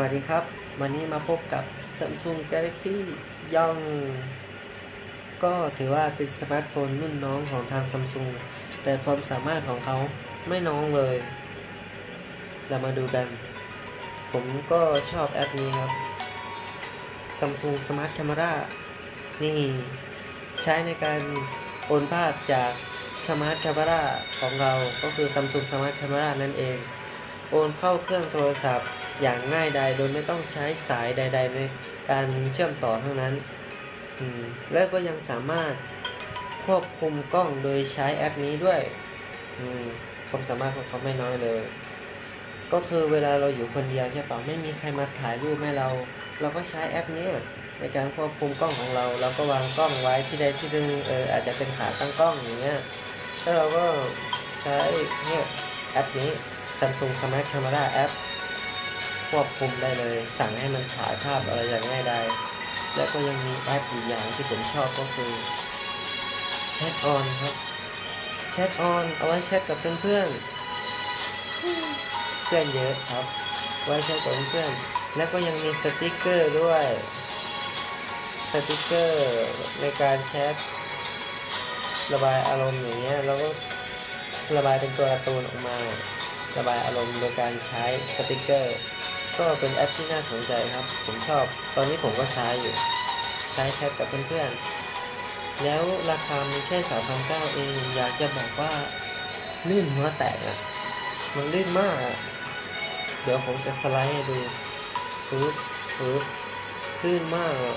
วัสดีครับ วันนี้มาพบกับ Samsung Galaxy Young ก็ถือว่าเป็นสมาร์ทโฟนรุ่นน้องของทาง Samsung แต่ความสามารถของเขาไม่น้องเลย เรามาดูกัน ผมก็ชอบแอปนี้ครับ Samsung Smart Camera นี่ใช้ในการโอนภาพจาก Smart Camera ของเราก็คือ Samsung Smart Camera นั่นเอง โอนเข้าเครื่องโทรศัพท์อย่างง่ายดายโดยไม่ต้องใช้สายใด ๆ ในการเชื่อมต่อทั้งนั้น และก็ยังสามารถควบคุมกล้องโดยใช้แอปนี้ด้วยความสามารถของเขาไม่น้อยเลย ก็คือเวลาเราอยู่คนเดียวใช่ปะไม่มีใครมาถ่ายรูปให้เรา เราก็ใช้แอปนี้ในการควบคุมกล้องของเรา เราก็วางกล้องไว้ที่ใดที่หนึ่งเอออาจจะเป็นขาตั้งกล้องอย่างเงี้ยแล้วเราก็ใช้เนี่ยแอปนี้ Samsung Smart Camera App ควบคุมได้เลย สั่งให้มันถ่ายภาพอะไรอย่างง่ายดายและก็ยังมีแอปอีกอย่างที่ผมชอบก็คือแชทออนครับแชทออนเอาไว้แชทกับเพื่อนๆ เพื่อนเยอะครับ ไว้แชทกับเพื่อนๆ และก็ยังมีสติกเกอร์ด้วยสติกเกอร์ในการแชทระบายอารมณ์อย่างเงี้ยแล้วก็ระบายเป็นตัวการ์ตูนออกมา ระบายอารมณ์โดยการใช้สติกเกอร์ ก็เป็นแอปที่น่าสนใจครับ ผมชอบ ตอนนี้ผมก็ใช้อยู่ ใช้แชทกับเพื่อนๆ แล้วราคามันแค่สามพันเก้าเอง อยากจะบอกว่าลื่นหัวแตกอะ มันลื่นมากอะ เดี๋ยวผมจะสไลด์ให้ดูฟื้นฟื้นลื่นมากอะ